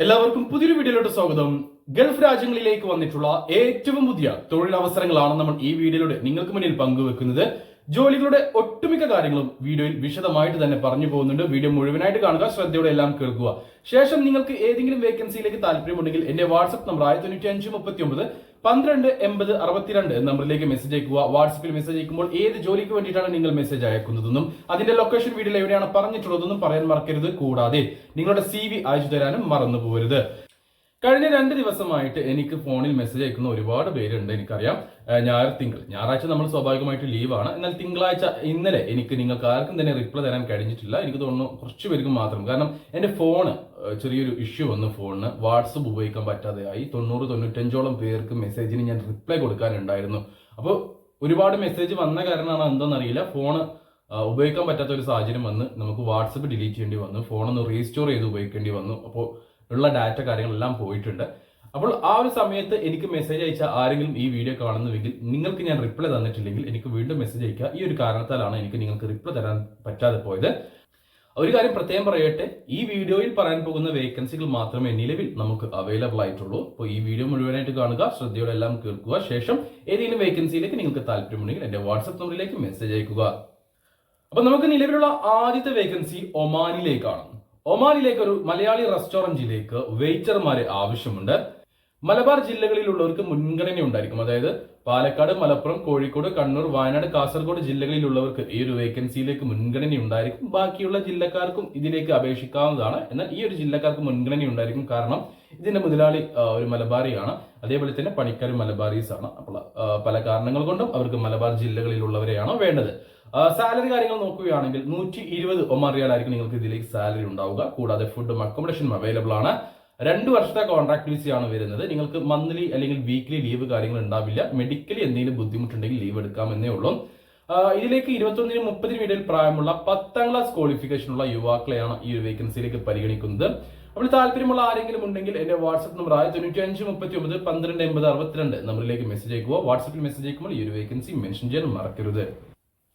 എല്ലാവർക്കും പുതിയൊരു വീഡിയോയിലോട്ട് സ്വാഗതം. ഗൾഫ് രാജ്യങ്ങളിലേക്ക് വന്നിട്ടുള്ള ഏറ്റവും പുതിയ തൊഴിലവസരങ്ങളാണ് നമ്മൾ ഈ വീഡിയോയിലൂടെ നിങ്ങൾക്ക് മുന്നിൽ പങ്കുവെക്കുന്നത്. ജോലികളുടെ ഒട്ടുമിക്ക കാര്യങ്ങളും വീഡിയോയിൽ വിശദമായിട്ട് തന്നെ പറഞ്ഞു പോകുന്നുണ്ട്. വീഡിയോ മുഴുവനായിട്ട് കാണുക ശ്രദ്ധയോടെ എല്ലാം കേൾക്കുക. ശേഷം നിങ്ങൾക്ക് ഏതെങ്കിലും വേക്കൻസിയിലേക്ക് താല്പര്യമുണ്ടെങ്കിൽ എന്റെ വാട്സ്ആപ്പ് നമ്പർ ആയിരത്തി തൊണ്ണൂറ്റി അഞ്ച് മുപ്പത്തി ഒമ്പത് പന്ത്രണ്ട് എൺപത് അറുപത്തിരണ്ട് നമ്പറിലേക്ക് മെസ്സേജ് അയക്കുക. വാട്സപ്പിൽ മെസ്സേജ് അയക്കുമ്പോൾ ഏത് ജോലിക്ക് വേണ്ടിയിട്ടാണ് നിങ്ങൾ മെസ്സേജ് അയക്കുന്നതെന്നും അതിന്റെ ലൊക്കേഷൻ വീഡിയോയിൽ എവിടെയാണ് പറഞ്ഞിട്ടുള്ളതെന്നും പറയാൻ മറക്കരുത്. കൂടാതെ നിങ്ങളുടെ സി വി അയച്ചു തരാനും മറന്നു പോകരുത് കഴിഞ്ഞ രണ്ട് ദിവസമായിട്ട് എനിക്ക് ഫോണിൽ മെസ്സേജ് അയക്കുന്ന ഒരുപാട് പേരുണ്ട് എനിക്കറിയാം. ഞായർ തിങ്കൾ. ഞായറാഴ്ച നമ്മൾ സ്വാഭാവികമായിട്ട് ലീവാണ് എന്നാൽ തിങ്കളാഴ്ച ഇന്നലെ എനിക്ക് നിങ്ങൾക്ക് ആർക്കും തന്നെ റിപ്ലൈ തരാൻ കഴിഞ്ഞിട്ടില്ല. എനിക്ക് തോന്നുന്നു കുറച്ച് പേർക്ക് മാത്രം. കാരണം എന്റെ ഫോണ് ചെറിയൊരു ഇഷ്യൂ വന്നു ഫോണിന് വാട്സപ്പ് ഉപയോഗിക്കാൻ പറ്റാതെ പറ്റാതെയായി. തൊണ്ണൂറ് തൊണ്ണൂറ്റഞ്ചോളം പേർക്ക് മെസ്സേജിന് ഞാൻ റിപ്ലൈ കൊടുക്കാനുണ്ടായിരുന്നു. അപ്പോൾ ഒരുപാട് മെസ്സേജ് വന്ന കാരണമാണ് എന്താണെന്നറിയില്ല ഫോണ് ഉപയോഗിക്കാൻ പറ്റാത്ത ഒരു സാഹചര്യം വന്ന് നമുക്ക് വാട്സപ്പ് ഡിലീറ്റ് ചെയ്യേണ്ടി വന്നു. ഫോണൊന്ന് റീസ്റ്റോർ ചെയ്ത് ഉപയോഗിക്കേണ്ടി വന്നു. അപ്പോൾ ഉള്ള ഡാറ്റ കാര്യങ്ങളെല്ലാം പോയിട്ടുണ്ട്. അപ്പോൾ ആ ഒരു സമയത്ത് എനിക്ക് മെസ്സേജ് അയച്ച ആരെങ്കിലും ഈ വീഡിയോ കാണുന്നുവെങ്കിൽ നിങ്ങൾക്ക് ഞാൻ റിപ്ലൈ തന്നിട്ടില്ലെങ്കിൽ എനിക്ക് വീണ്ടും മെസ്സേജ് അയക്കുക. ഈ ഒരു കാരണത്താലാണ് എനിക്ക് നിങ്ങൾക്ക് റിപ്ലൈ തരാൻ പറ്റാതെ പോയത്. ഒരു കാര്യം പ്രത്യേകം പറയട്ടെ ഈ വീഡിയോയിൽ പറയാൻ പോകുന്ന വേക്കൻസികൾ മാത്രമേ നിലവിൽ നമുക്ക് അവൈലബിൾ ആയിട്ടുള്ളൂ. അപ്പോൾ ഈ വീഡിയോ മുഴുവനായിട്ട് കാണുക ശ്രദ്ധയോടെ എല്ലാം കേൾക്കുക. ശേഷം ഏതെങ്കിലും വേക്കൻസിയിലേക്ക് നിങ്ങൾക്ക് താല്പര്യമുണ്ടെങ്കിൽ എന്റെ വാട്സ്ആപ്പ് നമ്പറിലേക്ക് മെസ്സേജ് അയക്കുക. അപ്പൊ നമുക്ക് നിലവിലുള്ള ആദ്യത്തെ വേക്കൻസി ഒമാനിലേക്കാണ്. ഒമാനിലേക്ക് ഒരു മലയാളി റെസ്റ്റോറന്റിലേക്ക് വെയിറ്റർമാരെ ആവശ്യമുണ്ട്. മലബാർ ജില്ലകളിലുള്ളവർക്ക് മുൻഗണന ഉണ്ടായിരിക്കും. അതായത് പാലക്കാട് മലപ്പുറം കോഴിക്കോട് കണ്ണൂർ വയനാട് കാസർഗോഡ് ജില്ലകളിലുള്ളവർക്ക് ഈ ഒരു വേക്കൻസിയിലേക്ക് മുൻഗണന ഉണ്ടായിരിക്കും. ബാക്കിയുള്ള ജില്ലക്കാർക്കും ഇതിലേക്ക് അപേക്ഷിക്കാവുന്നതാണ്. എന്നാൽ ഈ ഒരു ജില്ലക്കാർക്ക് മുൻഗണന ഉണ്ടായിരിക്കും കാരണം ഇതിന്റെ മുതലാളി ഒരു മലബാറിയാണ്. അതേപോലെ തന്നെ പണിക്കാരും മലബാറീസ് ആണ് അപ്പോൾ പല കാരണങ്ങൾ കൊണ്ടും അവർക്ക് മലബാർ ജില്ലകളിലുള്ളവരെയാണോ വേണ്ടത്. സാലറി കാര്യങ്ങൾ നോക്കുകയാണെങ്കിൽ നൂറ്റി ഇരുപത് ഒമാർ റിയാലായിരിക്കും നിങ്ങൾക്ക് ഇതിലേക്ക് സാലറി ഉണ്ടാവുക. കൂടാതെ ഫുഡും അക്കോമഡേഷനും അവൈലബിൾ ആണ്. രണ്ട് വർഷത്തെ കോൺട്രാക്ട് ആണ് വരുന്നത്. നിങ്ങൾക്ക് മന്ത്ലി അല്ലെങ്കിൽ വീക്ക്ലി ലീവ് കാര്യങ്ങൾ ഉണ്ടാവില്ല. മെഡിക്കലി എന്തെങ്കിലും ബുദ്ധിമുട്ടുണ്ടെങ്കിൽ ലീവ് എടുക്കാമെന്നേ ഉള്ളൂ. ഇതിലേക്ക് ഇരുപത്തൊന്നിനും മുപ്പതിനും ഇടയിൽ പ്രായമുള്ള പത്താം ക്ലാസ് ക്വാളിഫിക്കേഷൻ ഉള്ള യുവാക്കളെയാണ് ഈ ഒരു വേക്കൻസിയിലേക്ക് പരിഗണിക്കുന്നത്. അപ്പോൾ താല്പര്യമുള്ള ആരെങ്കിലും ഉണ്ടെങ്കിൽ എന്റെ വാട്സ്ആപ്പ് നമ്പർ ആയ തൊണ്ണൂറ്റി അഞ്ച് മുപ്പത്തി ഒമ്പത് പന്ത്രണ്ട് എൺപത് അറുപത്തിരണ്ട് നമ്പറിലേക്ക് മെസ്സേജ് അയക്കുക. വാട്സ്ആപ്പിൽ മെസ്സേജ് അയക്കുമ്പോൾ ഈ ഒരു വേക്കൻസി മെൻഷൻ ചെയ്യാൻ മറക്കരുത്.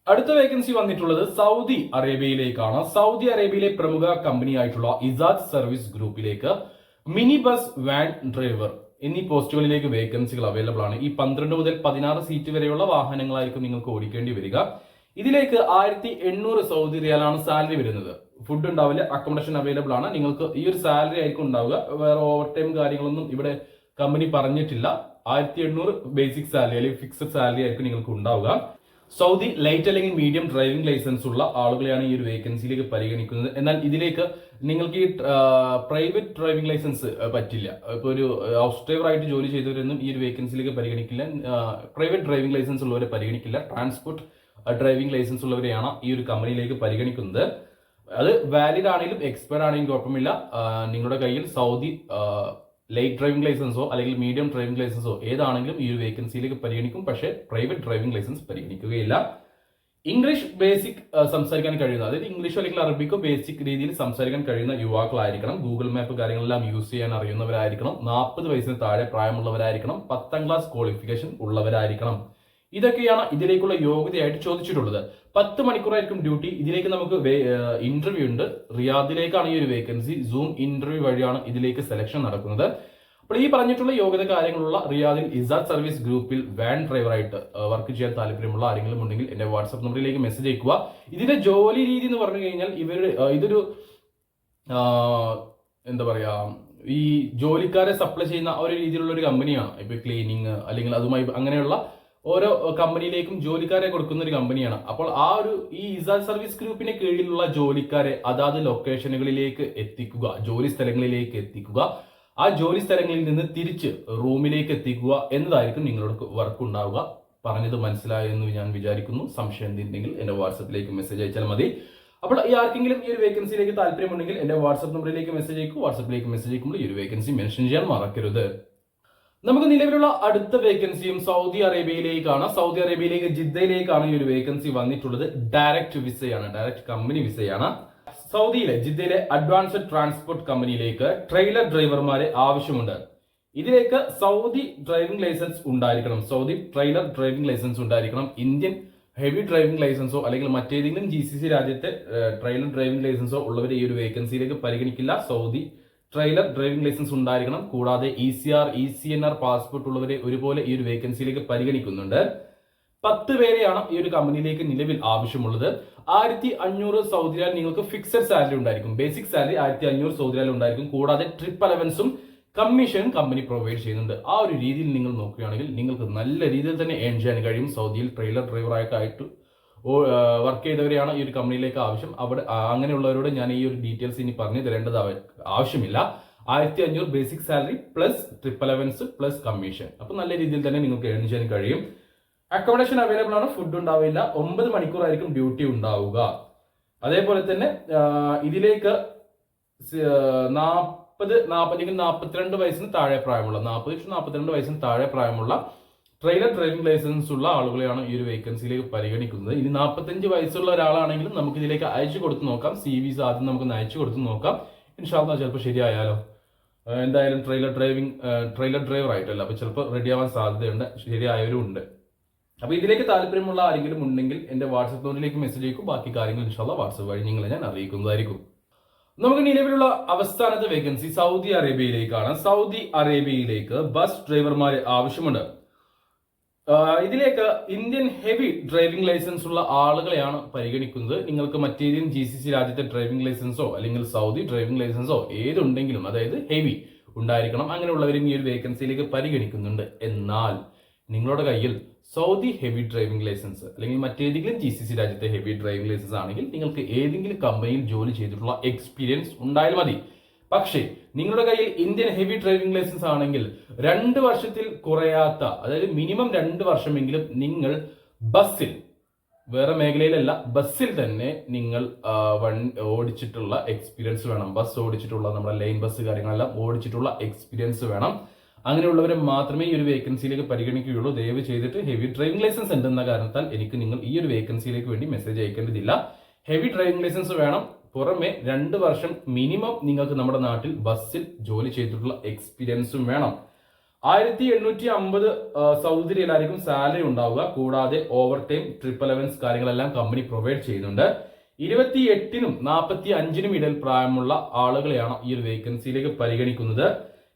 അടുത്ത വേക്കൻസി വന്നിട്ടുള്ളത് സൗദി അറേബ്യയിലേക്കാണ്. സൗദി അറേബ്യയിലെ പ്രമുഖ കമ്പനി ആയിട്ടുള്ള ഇസാദ് സർവീസ് ഗ്രൂപ്പിലേക്ക് മിനി ബസ് വാൻ ഡ്രൈവർ എന്നീ പോസ്റ്റുകളിലേക്ക് വേക്കൻസികൾ അവൈലബിൾ ആണ്. ഈ പന്ത്രണ്ട് മുതൽ പതിനാറ് സീറ്റ് വരെയുള്ള വാഹനങ്ങളായിരിക്കും നിങ്ങൾക്ക് ഓടിക്കേണ്ടി വരിക. ഇതിലേക്ക് ആയിരത്തി എണ്ണൂറ് സൗദി റിയാലാണ് സാലറി വരുന്നത്. ഫുഡ് ഉണ്ടാവില്ല അക്കോമഡേഷൻ അവൈലബിൾ ആണ്. നിങ്ങൾക്ക് ഈ ഒരു സാലറി ആയിരിക്കും ഉണ്ടാവുക. വേറെ ഓവർ ടൈം കാര്യങ്ങളൊന്നും ഇവിടെ കമ്പനി പറഞ്ഞിട്ടില്ല. ആയിരത്തി എണ്ണൂറ് ബേസിക് സാലറി അല്ലെങ്കിൽ ഫിക്സഡ് സാലറി ആയിരിക്കും നിങ്ങൾക്ക് ഉണ്ടാവുക. സൗദി ലൈറ്റ് അല്ലെങ്കിൽ മീഡിയം ഡ്രൈവിംഗ് ലൈസൻസ് ഉള്ള ആളുകളെയാണ് ഈ ഒരു വേക്കൻസിയിലേക്ക് പരിഗണിക്കുന്നത്. എന്നാൽ ഇതിലേക്ക് നിങ്ങൾക്ക് ഈ പ്രൈവറ്റ് ഡ്രൈവിംഗ് ലൈസൻസ് പറ്റില്ല. ഇപ്പൊ ഒരു ഹൗസ് ഡ്രൈവർ ആയിട്ട് ജോലി ചെയ്തവരൊന്നും ഈ ഒരു വേക്കൻസിയിലേക്ക് പരിഗണിക്കില്ല. പ്രൈവറ്റ് ഡ്രൈവിംഗ് ലൈസൻസ് ഉള്ളവരെ പരിഗണിക്കില്ല. ട്രാൻസ്പോർട്ട് ഡ്രൈവിംഗ് ലൈസൻസ് ഉള്ളവരെയാണ് ഈ ഒരു കമ്പനിയിലേക്ക് പരിഗണിക്കുന്നത്. അത് വാലിഡ് ആണെങ്കിലും എക്സ്പയർ ആണെങ്കിലും കുഴപ്പമില്ല. നിങ്ങളുടെ കയ്യിൽ സൗദി ലൈറ്റ് ഡ്രൈവിംഗ് ലൈസൻസോ അല്ലെങ്കിൽ മീഡിയം ഡ്രൈവിംഗ് ലൈസൻസോ ഏതാണെങ്കിലും ഈ ഒരു വേക്കൻസിയിലേക്ക് പരിഗണിക്കും. പക്ഷേ പ്രൈവറ്റ് ഡ്രൈവിംഗ് ലൈസൻസ് പരിഗണിക്കുകയില്ല. ഇംഗ്ലീഷ് ബേസിക് സംസാരിക്കാൻ കഴിയുന്ന അതായത് ഇംഗ്ലീഷോ അല്ലെങ്കിൽ അറബിക്കോ ബേസിക് രീതിയിൽ സംസാരിക്കാൻ കഴിയുന്ന യുവാക്കളായിരിക്കണം. ഗൂഗിൾ മാപ്പ് കാര്യങ്ങളെല്ലാം യൂസ് ചെയ്യാൻ അറിയുന്നവരായിരിക്കണം. നാൽപ്പത് വയസ്സിന് താഴെ പ്രായമുള്ളവരായിരിക്കണം. പത്താം ക്ലാസ് ക്വാളിഫിക്കേഷൻ ഉള്ളവരായിരിക്കണം. ഇതൊക്കെയാണ് ഇതിലേക്കുള്ള യോഗ്യതയായിട്ട് ചോദിച്ചിട്ടുള്ളത്. പത്ത് മണിക്കൂറായിരിക്കും ഡ്യൂട്ടി. ഇതിലേക്ക് നമുക്ക് ഇന്റർവ്യൂ ഉണ്ട്. റിയാദിലേക്കാണ് ഈ ഒരു വേക്കൻസി. സൂം ഇന്റർവ്യൂ വഴിയാണ് ഇതിലേക്ക് സെലക്ഷൻ നടക്കുന്നത്. അപ്പോൾ ഈ പറഞ്ഞിട്ടുള്ള യോഗ്യത കാര്യങ്ങളുള്ള റിയാദിൽ ഇസാദ് സർവീസ് ഗ്രൂപ്പിൽ വാൻ ഡ്രൈവറായിട്ട് വർക്ക് ചെയ്യാൻ താല്പര്യമുള്ള ആരെങ്കിലും ഉണ്ടെങ്കിൽ എന്റെ വാട്സ്ആപ്പ് നമ്പറിലേക്ക് മെസ്സേജ് അയക്കുക. ഇതിന്റെ ജോലി രീതി എന്ന് പറഞ്ഞു കഴിഞ്ഞാൽ ഇവരുടെ ഇതൊരു എന്താ പറയാ ഈ ജോലിക്കാരെ സപ്ലൈ ചെയ്യുന്ന ഒരു രീതിയിലുള്ള ഒരു കമ്പനിയാണ് ഇപ്പൊ ക്ലീനിങ് അല്ലെങ്കിൽ അതുമായി അങ്ങനെയുള്ള ഓരോ കമ്പനിയിലേക്കും ജോലിക്കാരെ കൊടുക്കുന്ന ഒരു കമ്പനിയാണ്. അപ്പോൾ ആ ഒരു ഈ ഇസാൽ സർവീസ് ഗ്രൂപ്പിന് കീഴിലുള്ള ജോലിക്കാരെ അതാത് ലൊക്കേഷനുകളിലേക്ക് എത്തിക്കുക ജോലി സ്ഥലങ്ങളിലേക്ക് എത്തിക്കുക. ആ ജോലി സ്ഥലങ്ങളിൽ നിന്ന് തിരിച്ച് റൂമിലേക്ക് എത്തിക്കുക എന്നതായിരിക്കും നിങ്ങളോട് വർക്ക് ഉണ്ടാവുക. പറഞ്ഞത് മനസ്സിലായെന്ന് ഞാൻ വിചാരിക്കുന്നു. സംശയം എന്തുണ്ടെങ്കിൽ എന്റെ വാട്സപ്പിലേക്ക് മെസ്സേജ് അയച്ചാൽ മതി. അപ്പോൾ ഈ ആർക്കെങ്കിലും ഈ ഒരു വേക്കൻസിയിലേക്ക് താല്പര്യമുണ്ടെങ്കിൽ എന്റെ വാട്സപ്പ് നമ്പറിലേക്ക് മെസ്സേജ് അയക്കും. വാട്സപ്പിലേക്ക് മെസ്സേജ് അയക്കുമ്പോൾ ഈ ഒരു വേക്കൻസി മെൻഷൻ ചെയ്യാൻ മറക്കരുത്. നമുക്ക് നിലവിലുള്ള അടുത്ത വേക്കൻസിയും സൗദി അറേബ്യയിലേക്കാണ് സൗദി അറേബ്യയിലേക്ക് ജിദ്ദയിലേക്കാണ് ഈ ഒരു വേക്കൻസി വന്നിട്ടുള്ളത്. ഡയറക്റ്റ് വിസയാണ് ഡയറക്റ്റ് കമ്പനി വിസയാണ് സൗദിയിലെ ജിദ്ദയിലെ അഡ്വാൻസ്ഡ് ട്രാൻസ്പോർട്ട് കമ്പനിയിലേക്ക് ട്രെയിലർ ഡ്രൈവർമാരെ ആവശ്യമുണ്ട്. ഇതിലേക്ക് സൗദി ഡ്രൈവിംഗ് ലൈസൻസ് ഉണ്ടായിരിക്കണം. സൗദി ട്രെയിലർ ഡ്രൈവിംഗ് ലൈസൻസ് ഉണ്ടായിരിക്കണം. ഇന്ത്യൻ ഹെവി ഡ്രൈവിംഗ് ലൈസൻസോ അല്ലെങ്കിൽ മറ്റേതെങ്കിലും ജി സി സി രാജ്യത്തെ ട്രെയിലർ ഡ്രൈവിംഗ് ലൈസൻസോ ഉള്ളവരെ ഈ ഒരു വേക്കൻസിയിലേക്ക് പരിഗണിക്കില്ല. സൗദി ട്രെയിലർ ഡ്രൈവിംഗ് ലൈസൻസ് ഉണ്ടായിരിക്കണം. കൂടാതെ E C R E C N R passport ഉള്ളവരെ ഒരുപോലെ ഈ ഒരു വേക്കൻസിയിലേക്ക് പരിഗണിക്കുന്നുണ്ട്. പത്ത് പേരെയാണ് ഈ ഒരു കമ്പനിയിലേക്ക് നിലവിൽ ആവശ്യമുള്ളത്. ആയിരത്തി അഞ്ഞൂറ് സൗദി റിയാൽ നിങ്ങൾക്ക് ഫിക്സഡ് സാലറി ഉണ്ടായിരിക്കും. ബേസിക് സാലറി ആയിരത്തി അഞ്ഞൂറ് സൗദി റിയാൽ ഉണ്ടായിരിക്കും. കൂടാതെ ട്രിപ്പ് അലവൻസും കമ്മീഷനും കമ്പനി പ്രൊവൈഡ് ചെയ്യുന്നുണ്ട്. ആ ഒരു രീതിയിൽ നിങ്ങൾ നോക്കുകയാണെങ്കിൽ നിങ്ങൾക്ക് നല്ല രീതിയിൽ തന്നെ ഏൺ ചെയ്യാൻ കഴിയും. സൗദിയിൽ ട്രെയിലർ ഡ്രൈവറായിട്ട് വർക്ക് ചെയ്തവരെയാണ് ഈ ഒരു കമ്പനിയിലേക്ക് ആവശ്യം. അവിടെ അങ്ങനെയുള്ളവരോട് ഞാൻ ഈ ഒരു ഡീറ്റെയിൽസ് ഇനി പറഞ്ഞു തരേണ്ടത് ആവശ്യമില്ല. ആയിരത്തി അഞ്ഞൂറ് basic salary plus trip allowance plus commission അപ്പൊ നല്ല രീതിയിൽ തന്നെ നിങ്ങൾക്ക് ഏൺ ചെയ്യാൻ കഴിയും. അക്കോമഡേഷൻ അവൈലബിൾ ആണ്. ഫുഡ് ഉണ്ടാവില്ല. ഒമ്പത് മണിക്കൂറായിരിക്കും ഡ്യൂട്ടി ഉണ്ടാവുക. അതേപോലെ തന്നെ ഇതിലേക്ക് നാൽപ്പത് നാൽപ്പതെങ്കിൽ നാൽപ്പത്തിരണ്ട് വയസ്സിന് താഴെ പ്രായമുള്ള നാൽപ്പത് ടു നാൽപ്പത്തിരണ്ട് വയസ്സിന് താഴെ പ്രായമുള്ള ട്രെയിലർ ഡ്രൈവിംഗ് ലൈസൻസ് ഉള്ള ആളുകളെയാണ് ഈ ഒരു വേക്കൻസിയിലേക്ക് പരിഗണിക്കുന്നത്. ഇനി നാൽപ്പത്തഞ്ച് വയസ്സുള്ള ഒരാളാണെങ്കിലും നമുക്ക് ഇതിലേക്ക് അയച്ചു കൊടുത്ത് നോക്കാം. സി വിസ് ആദ്യം നമുക്ക് അയച്ചു കൊടുത്ത് നോക്കാം. ഇൻഷാല്ല ചിലപ്പോൾ ശരിയായാലോ? എന്തായാലും ട്രെയിലർ ഡ്രൈവിംഗ് ട്രെയിലർ ഡ്രൈവർ ആയിട്ടല്ല. അപ്പോൾ ചിലപ്പോൾ റെഡിയാവാൻ സാധ്യതയുണ്ട്. ശരിയായവരും ഉണ്ട്. അപ്പോൾ ഇതിലേക്ക് താല്പര്യമുള്ള ആരെങ്കിലും ഉണ്ടെങ്കിൽ എന്റെ വാട്സപ്പ് നോട്ടിലേക്ക് മെസ്സേജ് അയക്കും. ബാക്കി കാര്യങ്ങൾ ഇൻഷാല്ല വാട്സപ്പ് വഴി നിങ്ങളെ ഞാൻ അറിയിക്കുന്നതായിരിക്കും. നമുക്ക് നിലവിലുള്ള അവസ്ഥാനത്തെ വേക്കൻസി സൗദി അറേബ്യയിലേക്കാണ്. സൗദി അറേബ്യയിലേക്ക് ബസ് ഡ്രൈവർമാരെ ആവശ്യമുണ്ട്. ഇതിലേക്ക് ഇന്ത്യൻ ഹെവി ഡ്രൈവിംഗ് ലൈസൻസ് ഉള്ള ആളുകളെയാണ് പരിഗണിക്കുന്നത്. നിങ്ങൾക്ക് മറ്റേതെങ്കിലും ജി സി സി രാജ്യത്തെ ഡ്രൈവിംഗ് ലൈസൻസോ അല്ലെങ്കിൽ സൗദി ഡ്രൈവിംഗ് ലൈസൻസോ ഏതുണ്ടെങ്കിലും അതായത് ഹെവി ഉണ്ടായിരിക്കണം അങ്ങനെയുള്ളവരും ഈ ഒരു വേക്കൻസിയിലേക്ക് പരിഗണിക്കുന്നുണ്ട്. എന്നാൽ നിങ്ങളുടെ കയ്യിൽ സൗദി ഹെവി ഡ്രൈവിംഗ് ലൈസൻസ് അല്ലെങ്കിൽ മറ്റേതെങ്കിലും ജി സി സി രാജ്യത്തെ ഹെവി ഡ്രൈവിംഗ് ലൈസൻസ് ആണെങ്കിൽ നിങ്ങൾക്ക് ഏതെങ്കിലും കമ്പനിയിൽ ജോലി ചെയ്തിട്ടുള്ള എക്സ്പീരിയൻസ് ഉണ്ടായാൽ മതി. പക്ഷേ നിങ്ങളുടെ കയ്യിൽ ഇന്ത്യൻ ഹെവി ഡ്രൈവിംഗ് ലൈസൻസ് ആണെങ്കിൽ രണ്ട് വർഷത്തിൽ കുറയാത്ത അതായത് മിനിമം രണ്ട് വർഷമെങ്കിലും നിങ്ങൾ ബസ്സിൽ വേറെ മേഖലയിലല്ല ബസ്സിൽ തന്നെ നിങ്ങൾ വൺ ഓടിച്ചിട്ടുള്ള എക്സ്പീരിയൻസ് വേണം. ബസ് ഓടിച്ചിട്ടുള്ള നമ്മുടെ ലൈൻ ബസ് കാര്യങ്ങളെല്ലാം ഓടിച്ചിട്ടുള്ള എക്സ്പീരിയൻസ് വേണം. അങ്ങനെയുള്ളവരെ മാത്രമേ ഈ ഒരു വേക്കൻസിയിലേക്ക് പരിഗണിക്കുകയുള്ളൂ. ദയവ് ചെയ്തിട്ട് ഹെവി ഡ്രൈവിംഗ് ലൈസൻസ് ഉണ്ടെന്ന കാരണത്താൽ എനിക്ക് നിങ്ങൾ ഈ ഒരു വേക്കൻസിയിലേക്ക് വേണ്ടി മെസ്സേജ് അയക്കേണ്ടതില്ല. ഹെവി ഡ്രൈവിംഗ് ലൈസൻസ് വേണം. പുറമെ രണ്ട് വർഷം മിനിമം നിങ്ങൾക്ക് നമ്മുടെ നാട്ടിൽ ബസ്സിൽ ജോലി ചെയ്തിട്ടുള്ള എക്സ്പീരിയൻസും വേണം. ആയിരത്തി എണ്ണൂറ്റി അമ്പത് സൗദി റിയലായിരിക്കും സാലറി ഉണ്ടാവുക. കൂടാതെ ഓവർ ടൈം ട്രിപ്പ് അലവൻസ് കാര്യങ്ങളെല്ലാം കമ്പനി പ്രൊവൈഡ് ചെയ്യുന്നുണ്ട്. ഇരുപത്തി എട്ടിനും നാൽപ്പത്തി അഞ്ചിനും ഇടയിൽ പ്രായമുള്ള ആളുകളെയാണ് ഈ ഒരു വേക്കൻസിയിലേക്ക് പരിഗണിക്കുന്നത്.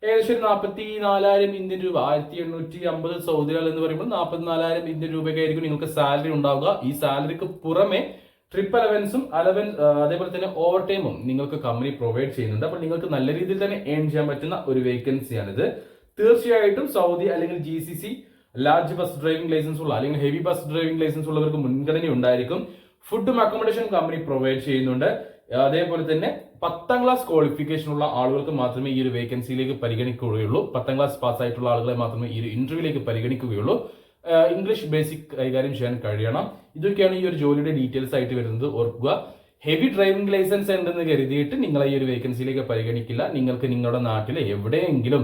ഏകദേശം നാൽപ്പത്തി നാലായിരം ഇന്ത്യൻ രൂപ. ആയിരത്തി എണ്ണൂറ്റി അമ്പത് സൗദി റിയാൽ എന്ന് പറയുമ്പോൾ നാൽപ്പത്തി നാലായിരം ഇന്ത്യൻ രൂപയൊക്കെ ആയിരിക്കും നിങ്ങൾക്ക് സാലറി ഉണ്ടാവുക. ഈ സാലറിക്ക് പുറമെ ട്രിപ്പ് അലവൻസും അലവൻ അതേപോലെ തന്നെ ഓവർ ടൈമും നിങ്ങൾക്ക് കമ്പനി പ്രൊവൈഡ് ചെയ്യുന്നുണ്ട്. അപ്പോൾ നിങ്ങൾക്ക് നല്ല രീതിയിൽ തന്നെ ഏൺ ചെയ്യാൻ പറ്റുന്ന ഒരു വേക്കൻസിയാണിത് തീർച്ചയായിട്ടും സൗദി അല്ലെങ്കിൽ G C C large bus driving licence ഉള്ള അല്ലെങ്കിൽ ഹെവി ബസ് ഡ്രൈവിംഗ് ലൈസൻസ് ഉള്ളവർക്ക് മുൻഗണന ഉണ്ടായിരിക്കും. ഫുഡും അക്കോമഡേഷൻ കമ്പനി പ്രൊവൈഡ് ചെയ്യുന്നുണ്ട്. അതേപോലെ തന്നെ പത്താം ക്ലാസ് ക്വാളിഫിക്കേഷൻ ഉള്ള ആളുകൾക്ക് മാത്രമേ ഈ ഒരു വേക്കൻസിയിലേക്ക് പരിഗണിക്കുകയുള്ളൂ. പത്താം ക്ലാസ് പാസ് ആയിട്ടുള്ള ആളുകളെ മാത്രമേ ഈ ഒരു ഇന്റർവ്യൂവിലേക്ക് പരിഗണിക്കുകയുള്ളൂ. ഇംഗ്ലീഷ് ബേസിക് കൈകാര്യം ചെയ്യാൻ കഴിയണം. ഇതൊക്കെയാണ് ഈ ഒരു ജോലിയുടെ ഡീറ്റെയിൽസ് ആയിട്ട് വരുന്നത്. ഓർക്കുക ഹെവി ഡ്രൈവിംഗ് ലൈസൻസ് ഉണ്ടെന്ന് കരുതിയിട്ട് നിങ്ങൾ ഈ ഒരു വേക്കൻസിയിലേക്ക് പരിഗണിക്കില്ല. നിങ്ങൾക്ക് നിങ്ങളുടെ നാട്ടിൽ എവിടെയെങ്കിലും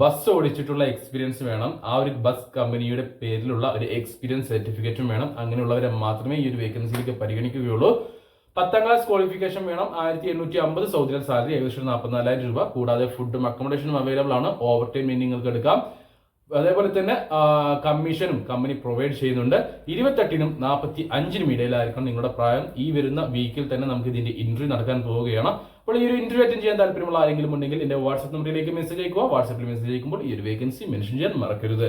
ബസ് ഓടിച്ചിട്ടുള്ള എക്സ്പീരിയൻസ് വേണം. ആ ഒരു ബസ് കമ്പനിയുടെ പേരിലുള്ള ഒരു എക്സ്പീരിയൻസ് സർട്ടിഫിക്കറ്റും വേണം. അങ്ങനെയുള്ളവരെ മാത്രമേ ഈ ഒരു വേക്കൻസിയിലേക്ക് പരിഗണിക്കുകയുള്ളൂ. പത്താം ക്ലാസ് ക്വാളിഫിക്കേഷൻ വേണം. ആയിരത്തി എണ്ണൂറ്റി അമ്പത് സൗദി സാലറി ഏകദേശം നാൽപ്പത്തിനാലായിരം രൂപ. കൂടാതെ ഫുഡും അക്കോമഡേഷനും അവൈലബിൾ ആണ്. ഓവർ ടൈം നിങ്ങൾക്ക് എടുക്കാം. അതേപോലെ തന്നെ കമ്മീഷനും കമ്പനി പ്രൊവൈഡ് ചെയ്യുന്നുണ്ട്. ഇരുപത്തെട്ടിനും നാൽപ്പത്തി അഞ്ചിനും ഇടയിലായിരിക്കണം നിങ്ങളുടെ പ്രായം. ഈ വരുന്ന വീക്കിൽ തന്നെ നമുക്ക് ഇതിന്റെ ഇന്റർവ്യൂ നടക്കാൻ പോവുകയാണ്. അപ്പോൾ ഈ ഒരു ഇന്റർവ്യൂ അറ്റൻഡ് ചെയ്യാൻ താല്പര്യമുള്ള ആരെങ്കിലും ഉണ്ടെങ്കിൽ എന്റെ വാട്സ്ആപ്പ് നമ്പറിലേക്ക് മെസ്സേജ് അയക്കുക. വാട്സ്ആപ്പിൽ മെസ്സേജ് അയക്കുമ്പോൾ ഈ ഒരു വേക്കൻസി മെൻഷൻ ചെയ്യാൻ മറക്കരുത്.